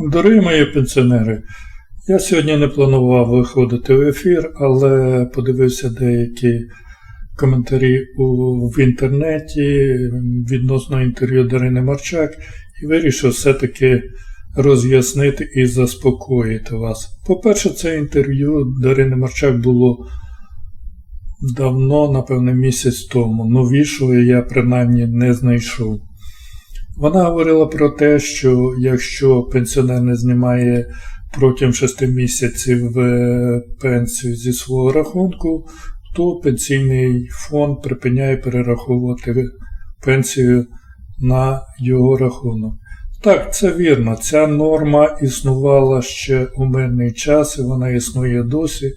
Дорогі мої пенсіонери, я сьогодні не планував виходити в ефір, але подивився деякі коментарі у, в інтернеті відносно інтерв'ю Дарини Марчак і вирішив все-таки роз'яснити і заспокоїти вас. По-перше, це інтерв'ю Дарини Марчак було давно, напевне, місяць тому. Новішого я принаймні не знайшов. Вона говорила про те, що якщо пенсіонер не знімає протягом 6 місяців е, пенсію зі свого рахунку, то пенсійний фонд припиняє перераховувати пенсію на його рахунок. Так, це вірно. Ця норма існувала ще у мирний час і вона існує досі.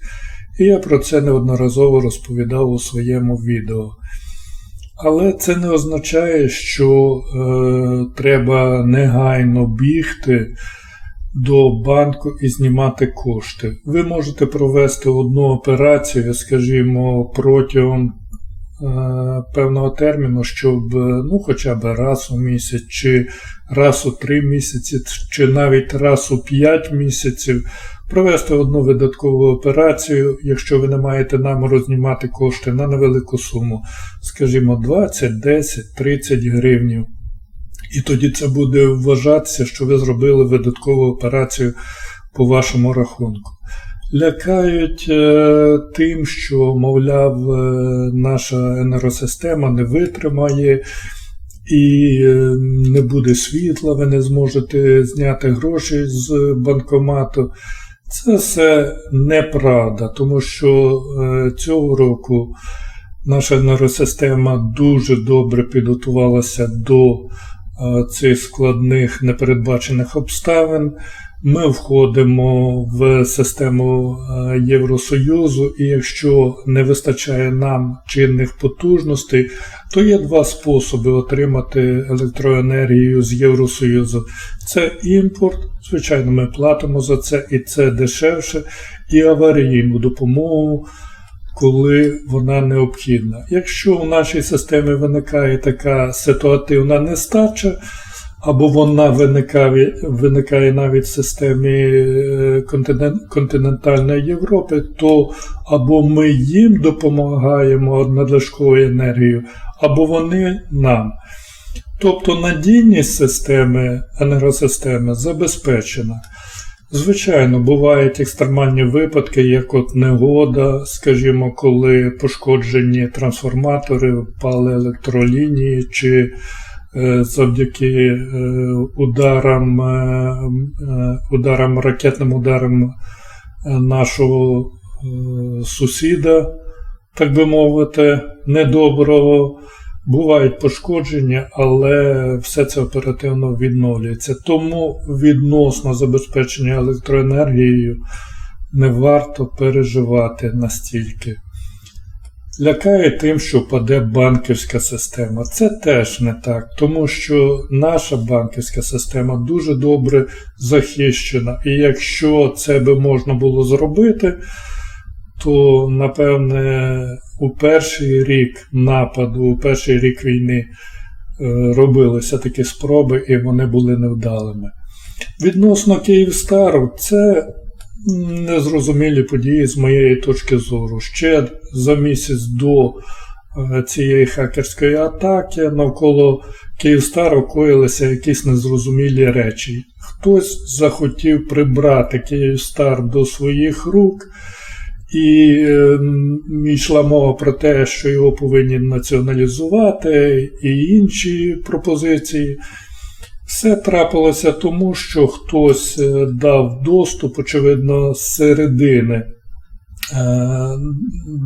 І я про це неодноразово розповідав у своєму відео. Але це не означає, що е, треба негайно бігти до банку і знімати кошти. Ви можете провести одну операцію, скажімо, протягом е, певного терміну, щоб ну, хоча б раз у місяць, чи раз у три місяці, чи навіть раз у п'ять місяців провести одну видаткову операцію, якщо ви не маєте наміру знімати кошти на невелику суму, скажімо, 20, 10, 30 гривнів. І тоді це буде вважатися, що ви зробили видаткову операцію по вашому рахунку. Лякають е, тим, що, мовляв, е, наша енергосистема не витримає і е, не буде світла, ви не зможете зняти гроші з банкомату. Це все неправда, тому що е, цього року наша енергосистема дуже добре підготувалася до е, цих складних непередбачених обставин. Ми входимо в систему е, Євросоюзу, і якщо не вистачає нам чинних потужностей, то є два способи отримати електроенергію з Євросоюзу. Це імпорт, звичайно, ми платимо за це, і це дешевше, і аварійну допомогу, коли вона необхідна. Якщо в нашій системі виникає така ситуативна нестача, або вона виникає виникає навіть в системі е, континентальної Європи, то або ми їм допомагаємо надлишковою енергією, або вони нам. Тобто надійність системи, енергосистеми забезпечена. Звичайно, бувають екстремальні випадки, як от негода, скажімо, коли пошкоджені трансформатори, впали електролінії, чи завдяки е, ударам, е, ударам, ракетним ударам нашого сусіда, так би мовити, недоброго. Бувають пошкодження, але все це оперативно відновлюється. Тому відносно забезпечення електроенергією не варто переживати настільки. Лякає тим, що паде банківська система. Це теж не так, тому що наша банківська система дуже добре захищена. І якщо це би можна було зробити, то напевне у перший рік нападу, у перший рік війни е, робилися такі спроби, і вони були невдалими. Відносно Київстару, це незрозумілі події з моєї точки зору. Ще за місяць до е, цієї хакерської атаки навколо Київстару коїлися якісь незрозумілі речі. Хтось захотів прибрати Київстар до своїх рук. І е, йшла мова про те, що його повинні націоналізувати, і інші пропозиції. Все трапилося тому, що хтось е, дав доступ, очевидно, з середини, е,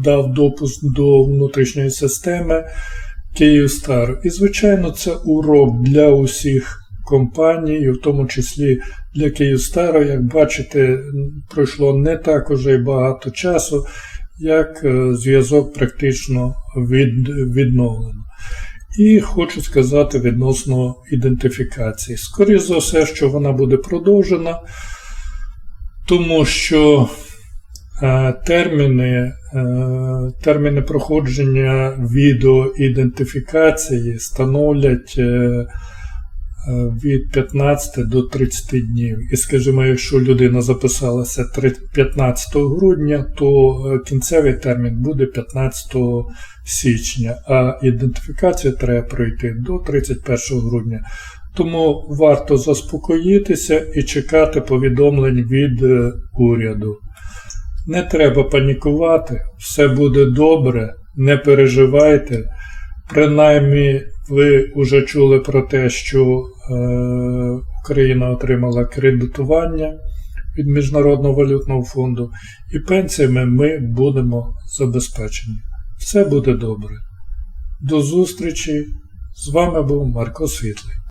дав допуск до внутрішньої системи Київстар. І, звичайно, це урок для усіх компаній, і в тому числі для Київстара, як бачите, пройшло не так уже багато часу, як е, зв'язок практично від, відновлено. І хочу сказати відносно ідентифікації. Скоріше за все, що вона буде продовжена, тому що е, терміни е, терміни проходження відеоідентифікації становлять від 15 до 30 днів. І, скажімо, якщо людина записалася 15 грудня, то е, кінцевий термін буде 15 січня, а ідентифікацію треба пройти до 31 грудня. Тому варто заспокоїтися і чекати повідомлень від е, уряду. Не треба панікувати, все буде добре, не переживайте. Принаймні, ви вже чули про те, що е, Україна отримала кредитування від Міжнародного валютного фонду, і пенсіями ми будемо забезпечені. Все буде добре. До зустрічі! З вами був Марко Світлий.